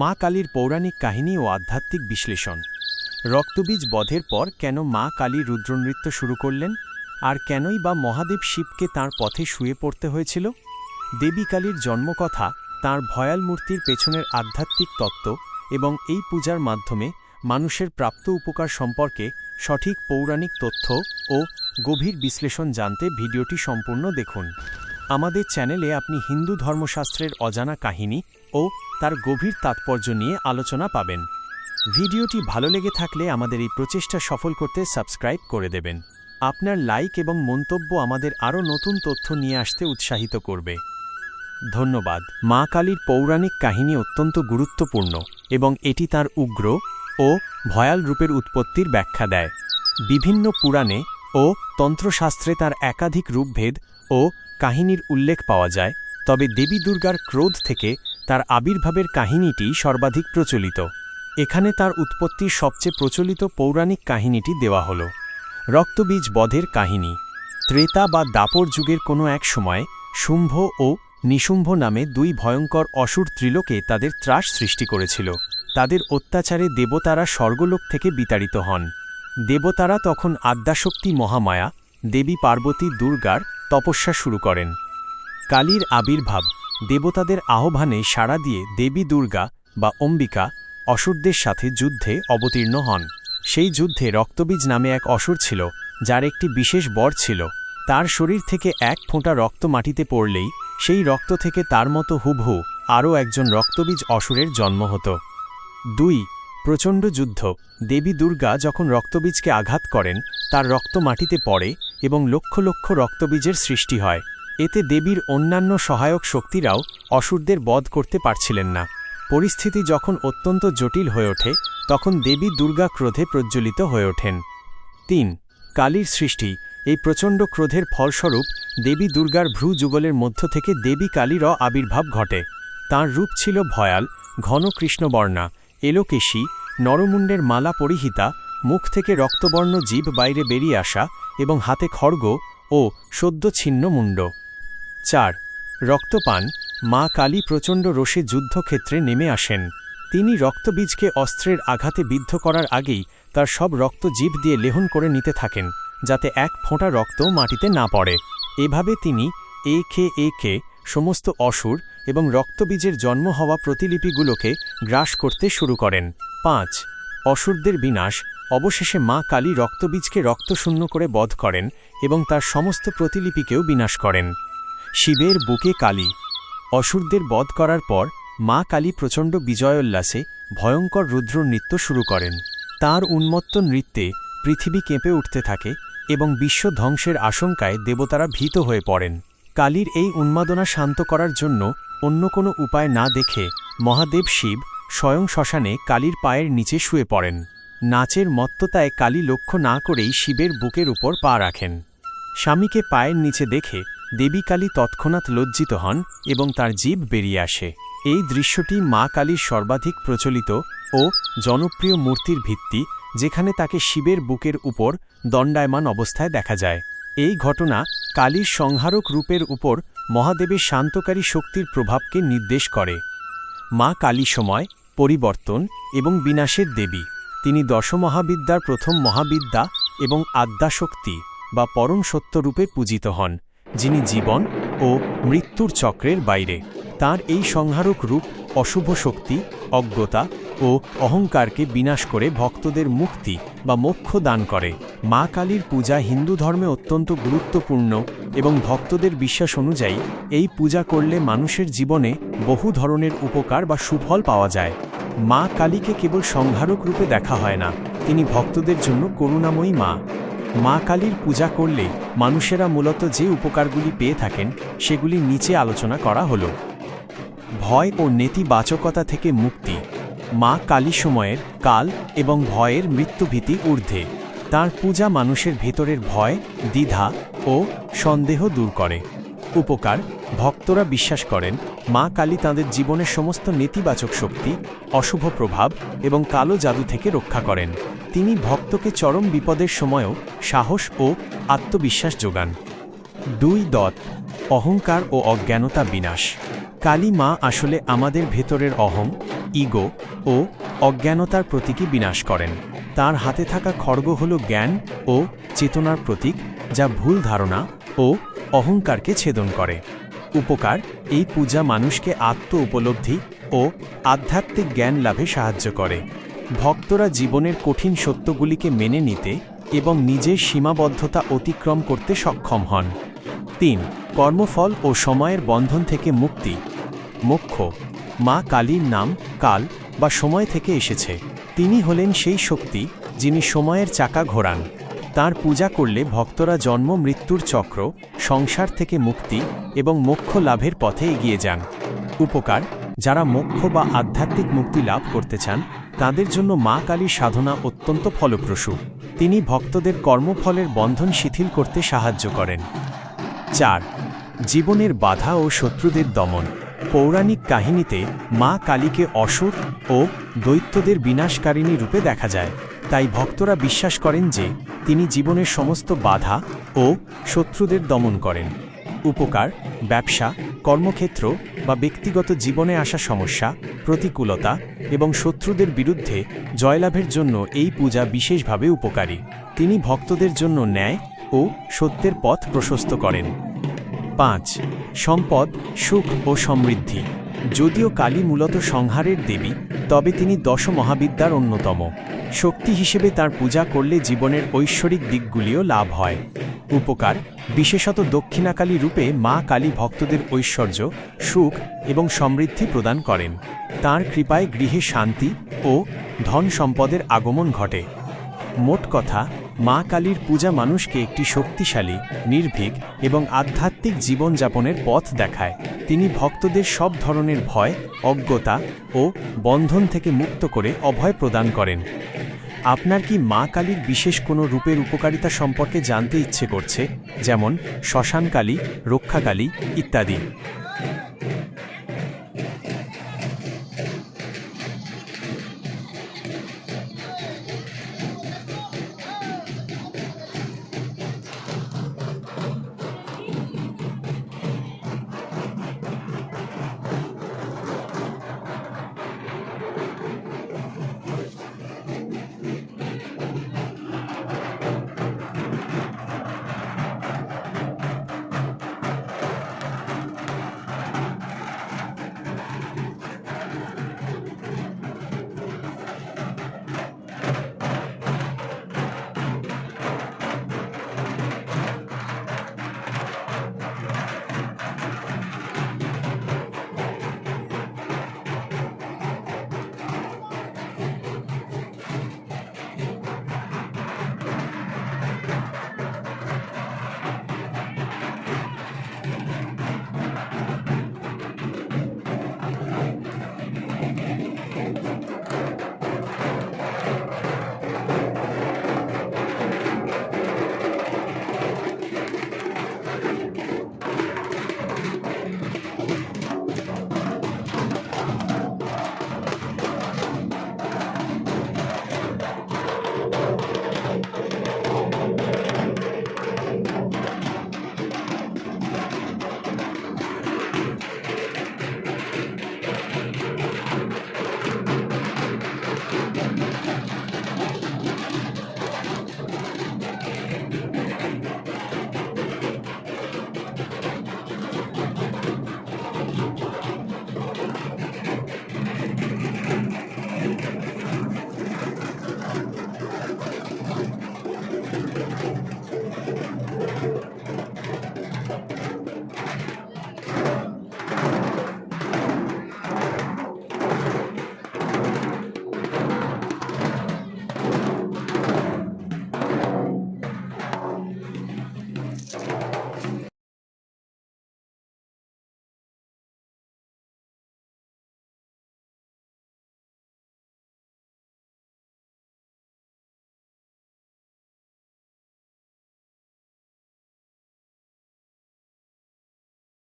মা কালীর পৌরাণিক কাহিনী ও আধ্যাত্মিক বিশ্লেষণ। রক্তবীজ বধের পর কেন মা কালী রুদ্রনৃত্য শুরু করলেন? আর কেনই বা মহাদেব শিবকে তার পথে শুয়ে পড়তে হয়েছিল? দেবী কালীর জন্মকথা, তাঁর ভয়াল মূর্তির পেছনের আধ্যাত্মিক তত্ত্ব এবং এই পূজার মাধ্যমে মানুষের প্রাপ্ত উপকার সম্পর্কে সঠিক পৌরাণিক তথ্য ও গভীর বিশ্লেষণ জানতে ভিডিওটি সম্পূর্ণ দেখুন। আমাদের চ্যানেলে আপনি হিন্দু ধর্মশাস্ত্রের অজানা কাহিনী ও তার গভীর তাৎপর্য নিয়ে আলোচনা পাবেন। ভিডিওটি ভালো লেগে থাকলে আমাদের এই প্রচেষ্টা সফল করতে সাবস্ক্রাইব করে দেবেন। আপনার লাইক এবং মন্তব্য আমাদের আরও নতুন তথ্য নিয়ে আসতে উৎসাহিত করবে। ধন্যবাদ। মা কালীর পৌরাণিক কাহিনী অত্যন্ত গুরুত্বপূর্ণ এবং এটি তার উগ্র ও ভয়াল রূপের উৎপত্তির ব্যাখ্যা দেয়। বিভিন্ন পুরাণে ও তন্ত্রশাস্ত্রে তার একাধিক রূপভেদ ও কাহিনীর উল্লেখ পাওয়া যায়, তবে দেবী দুর্গার ক্রোধ থেকে তার আবির্ভাবের কাহিনীটি সর্বাধিক প্রচলিত। এখানে তার উৎপত্তির সবচেয়ে প্রচলিত পৌরাণিক কাহিনীটি দেওয়া হল রক্তবীজ বধের কাহিনী। ত্রেতা বা দাপর যুগের কোনো এক সময় শুম্ভ ও নিশুম্ভ নামে দুই ভয়ঙ্কর অসুর ত্রিলোকে তাদের ত্রাস সৃষ্টি করেছিল। তাদের অত্যাচারে দেবতারা স্বর্গলোক থেকে বিতাড়িত হন। দেবতারা তখন আদ্যাশক্তি মহামায়া দেবী পার্বতী দুর্গার তপস্যা শুরু করেন। কালীর আবির্ভাব, দেবতাদের আহ্বানে সাড়া দিয়ে দেবী দুর্গা বা অম্বিকা অসুরদের সাথে যুদ্ধে অবতীর্ণ হন। সেই যুদ্ধে রক্তবীজ নামে এক অসুর ছিল, যার একটি বিশেষ বর ছিল। তার শরীর থেকে এক ফোঁটা রক্ত মাটিতে পড়লেই সেই রক্ত থেকে তার মতো হুবহু আরও একজন রক্তবীজ অসুরের জন্ম হতো। দুই, প্রচণ্ড যুদ্ধ। দেবী দুর্গা যখন রক্তবীজকে আঘাত করেন, তার রক্ত মাটিতে পড়ে এবং লক্ষ লক্ষ রক্তবীজের সৃষ্টি হয়। এতে দেবীর অন্যান্য সহায়ক শক্তিরাও অসুরদের বধ করতে পারছিলেন না। পরিস্থিতি যখন অত্যন্ত জটিল হয়ে ওঠে, তখন দেবী দুর্গা ক্রোধে প্রজ্বলিত হয়ে ওঠেন। তিন, কালীর সৃষ্টি। এই প্রচণ্ড ক্রোধের ফলস্বরূপ দেবী দুর্গার ভ্রু যুগলের মধ্য থেকে দেবী কালীর আবির্ভাব ঘটে। তার রূপ ছিল ভয়াল, ঘন কৃষ্ণবর্ণা, এলোকেশী, নরমুণ্ডের মালা পরিহিতা মুখ থেকে রক্তবর্ণ জীব বাইরে বেরিয়ে আসা এবং হাতে খড়গ ও সদ্য ছিন্ন মুণ্ড। চার, রক্তপান। মা কালী প্রচণ্ড রোষে যুদ্ধক্ষেত্রে নেমে আসেন। তিনি রক্তবীজকে অস্ত্রের আঘাতে বিদ্ধ করার আগেই তার সব রক্ত জীব দিয়ে লেহন করে নিতে থাকেন, যাতে এক ফোঁটা রক্ত মাটিতে না পড়ে। এভাবে তিনি এ খে এ খে সমস্ত অসুর এবং রক্তবীজের জন্ম হওয়া প্রতিলিপিগুলোকে গ্রাস করতে শুরু করেন। পাঁচ, অসুরদের বিনাশ। অবশেষে মা কালী রক্তবীজকে রক্তশূন্য করে বধ করেন এবং তার সমস্ত প্রতিলিপিকেও বিনাশ করেন। শিবের বুকে কালী। অসুরদের বধ করার পর মা কালী প্রচণ্ড বিজয়োল্লাসে ভয়ঙ্কর রুদ্র নৃত্য শুরু করেন। তার উন্মত্ত নৃত্যে পৃথিবী কেঁপে উঠতে থাকে এবং বিশ্ব ধ্বংসের আশঙ্কায় দেবতারা ভীত হয়ে পড়েন। কালীর এই উন্মাদনা শান্ত করার জন্য অন্য কোনো উপায় না দেখে মহাদেব শিব স্বয়ং শ্মশানে কালীর পায়ের নিচে শুয়ে পড়েন। নাচের মত্ততায় কালী লক্ষ্য না করেই শিবের বুকের উপর পা রাখেন। স্বামীকে পায়ের নিচে দেখে দেবী কালী তৎক্ষণাৎ লজ্জিত হন এবং তার জীব বেরিয়ে আসে। এই দৃশ্যটি মা কালীর সর্বাধিক প্রচলিত ও জনপ্রিয় মূর্তির ভিত্তি, যেখানে তাকে শিবের বুকের উপর দণ্ডায়মান অবস্থায় দেখা যায়। এই ঘটনা কালীর সংহারক রূপের উপর মহাদেবের শান্তকারী শক্তির প্রভাবকে নির্দেশ করে। মা কালী সময় পরিবর্তন এবং বিনাশের দেবী। তিনি দশমহাবিদ্যার প্রথম মহাবিদ্যা এবং আদ্যাশক্তি বা পরম সত্যরূপে পূজিত হন, যিনি জীবন ও মৃত্যুর চক্রের বাইরে। তার এই সংহারক রূপ অশুভ শক্তি, অজ্ঞতা ও অহংকারকে বিনাশ করে ভক্তদের মুক্তি বা মোক্ষ দান করে। মা কালীর পূজা হিন্দু ধর্মে অত্যন্ত গুরুত্বপূর্ণ এবং ভক্তদের বিশ্বাস অনুযায়ী এই পূজা করলে মানুষের জীবনে বহু ধরনের উপকার বা সুফল পাওয়া যায়। মা কালীকে কেবল সংহারক রূপে দেখা হয় না, তিনি ভক্তদের জন্য করুণাময়ী মা। মা কালীর পূজা করলে মানুষেরা মূলত যে উপকারগুলি পেয়ে থাকেন, সেগুলি নিচে আলোচনা করা হল। ভয় ও নেতিবাচকতা থেকে মুক্তি। মা কালী সময়ের কাল এবং ভয়ের মৃত্যুভীতি ঊর্ধ্বে। তার পূজা মানুষের ভেতরের ভয়, দ্বিধা ও সন্দেহ দূর করে। উপকার, ভক্তরা বিশ্বাস করেন মা কালী তাঁদের জীবনের সমস্ত নেতিবাচক শক্তি, অশুভ প্রভাব এবং কালো জাদু থেকে রক্ষা করেন। তিনি ভক্তকে চরম বিপদের সময়ও সাহস ও আত্মবিশ্বাস যোগান। দুই দত অহংকার ও অজ্ঞানতা বিনাশ। কালী মা আসলে আমাদের ভেতরের অহং ইগো ও অজ্ঞানতার প্রতীকই বিনাশ করেন। তার হাতে থাকা খড়গ হল জ্ঞান ও চেতনার প্রতীক, যা ভুল ধারণা ও অহংকারকে ছেদন করে। উপকার এই পূজা মানুষকে আত্ম উপলব্ধি ও আধ্যাত্মিক জ্ঞান লাভে সাহায্য করে। ভক্তরা জীবনের কঠিন সত্যগুলিকে মেনে নিতে এবং নিজের সীমাবদ্ধতা অতিক্রম করতে সক্ষম হন। তিন, কর্মফল ও সময়ের বন্ধন থেকে মুক্তি। মোক্ষ, মা কালীর নাম কাল বা সময় থেকে এসেছে। তিনি হলেন সেই শক্তি যিনি সময়ের চাকা ঘোরান। তার পূজা করলে ভক্তরা জন্ম, মৃত্যুর চক্র, সংসার থেকে মুক্তি এবং মোক্ষ লাভের পথে এগিয়ে যান। উপকার, যারা মোক্ষ বা আধ্যাত্মিক মুক্তি লাভ করতে চান, তাদের জন্য মা কালীর সাধনা অত্যন্ত ফলপ্রসূ। তিনি ভক্তদের কর্মফলের বন্ধন শিথিল করতে সাহায্য করেন। চার, জীবনের বাধা ও শত্রুদের দমন। পৌরাণিক কাহিনীতে মা কালীকে অসুর ও দৈত্যদের বিনাশকারিণী রূপে দেখা যায়। তাই ভক্তরা বিশ্বাস করেন যে তিনি জীবনের সমস্ত বাধা ও শত্রুদের দমন করেন। উপকার, ব্যবসা, কর্মক্ষেত্র বা ব্যক্তিগত জীবনে আসা সমস্যা, প্রতিকূলতা এবং শত্রুদের বিরুদ্ধে জয়লাভের জন্য এই পূজা বিশেষভাবে উপকারী। তিনি ভক্তদের জন্য ন্যায় ও সত্যের পথ প্রশস্ত করেন। পাঁচ সম্পদ, সুখ ও সমৃদ্ধি। যদিও কালী মূলত সংহারের দেবী, তবে তিনি দশ মহাবিদ্যার অন্যতম। শক্তি হিসেবে তার পূজা করলে জীবনের ঐশ্বরিক দিকগুলিও লাভ হয়। উপকার, বিশেষত দক্ষিণাকালী রূপে মা কালী ভক্তদের ঐশ্বর্য, সুখ এবং সমৃদ্ধি প্রদান করেন। তার কৃপায় গৃহে শান্তি ও ধন সম্পদের আগমন ঘটে। মোট কথা মা কালীর পূজা মানুষকে একটি শক্তিশালী, নির্ভীক এবং আধ্যাত্মিক জীবনযাপনের পথ দেখায়। তিনি ভক্তদের সব ধরনের ভয়, অজ্ঞতা ও বন্ধন থেকে মুক্ত করে অভয় প্রদান করেন। আপনার কি মা কালীর বিশেষ কোনো রূপের উপকারিতা সম্পর্কে জানতে ইচ্ছে করছে? যেমন শ্মশানকালী রক্ষাকালী ইত্যাদি।